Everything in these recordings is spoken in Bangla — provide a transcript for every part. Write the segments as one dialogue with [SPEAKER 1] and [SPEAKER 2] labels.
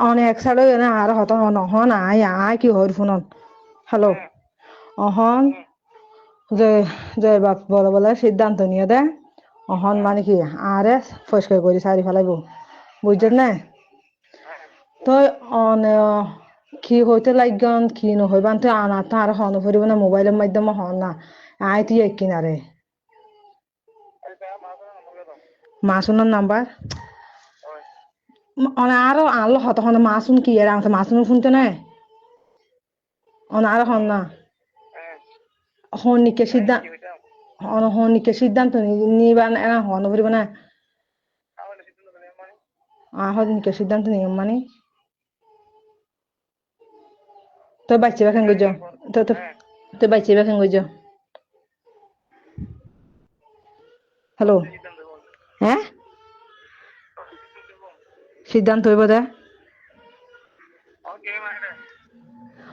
[SPEAKER 1] অন এক চাইড এনে আর হত নহন আই আই কি হর ফোনত হ্যালো অহন যে জয় বাপ বড় বলে সিদ্ধান্ত নিয়ে দে অহন মানে কি আরে পরিষ্কার করে সারি ফেলাইব বুঝছেন না তো অন কি হইতে লাগন কি নহইবান তুই আনা তো আর হন ফুরিব না মোবাইলের মাধ্যমে হন না আই তুই এক কিনারে মাসুনের নাম্বার অনে আরও আলো হত হন, মাসুন কি এর আমাকে মাসুন শুনতে না অনে আরও হন না হনিকে সিদ্ধান্ত অন হনিকে সিদ্ধান্ত নিবা না হন ফুরিব না আহ নিকে সিদ্ধান্ত নিয়ম মানে তো বাচ্চা বেখান গজ তো বাচ্চা বেখান গজ হ্যালো হ্যাঁ? সিদ্ধান্ত হইব দে।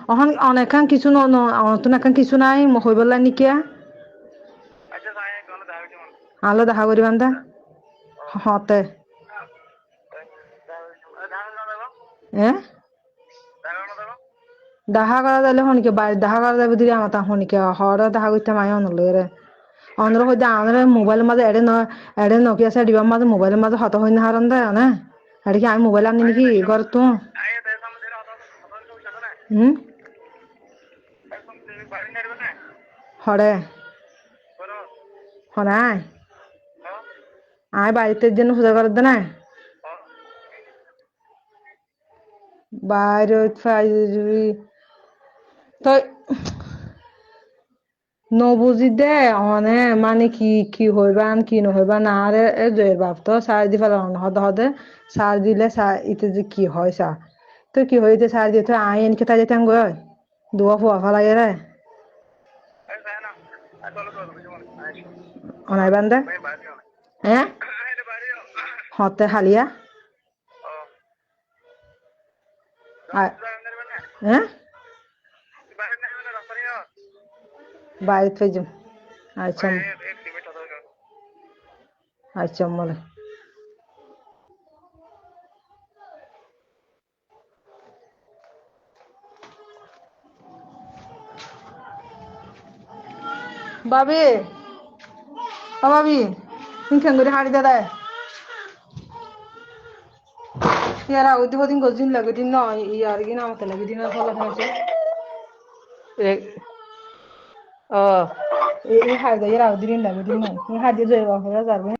[SPEAKER 1] অহন অনেকান কিছু নতুন একান কিছু নাই হইব নাকি আলো দেখা করিবান দে। হতে হ্যাঁ দেখা করা যাইলে হনিকে বাইরে দেখা করা যাবে দিদি আমার তা হনিকে হরে দেখা করতে মাই অনলে রে। অনরে হইতে আমার মোবাইলের মাঝে এড়ে ন, এড়ে নকিয়া সাইড দিবার মাঝে মোবাইলের মাঝে হত হই না হারন দে না এড়ে কি আমি মোবাইল আনি নাকি ঘর তো। হুম হরে হনাই আয় বাড়িতে জন্য পূজা করার দে না। বাইরে তো নবুজি দে অনে মানে কি কি হইবান কি নহইবান আরে এ জয়ের বাপ তো সার দি ফেলাম হদ হদে সার দিলে সার ইতে যে কি হয় সা। তো কি হইতে সার দিয়ে তো আই এনকে তাই যেতে গয় দুয়া ফুয়া ফেলাই রে অনাই বান্দে। হ্যাঁ হতে হালিয়া। হ্যাঁ বাইরে যাম আচ্ছা। আচ্ছা মনে। বাবি বাবি কেন করে হাড়ি দাদা ইয়ারা ওই দিন গজিন লাগে দিন না ইয়ার গিনা আমাকে লাগে দিন ফলা ফেলছে 어, Oh, ini harga ya, udah ini, udah ini. Ini harga jual berapa?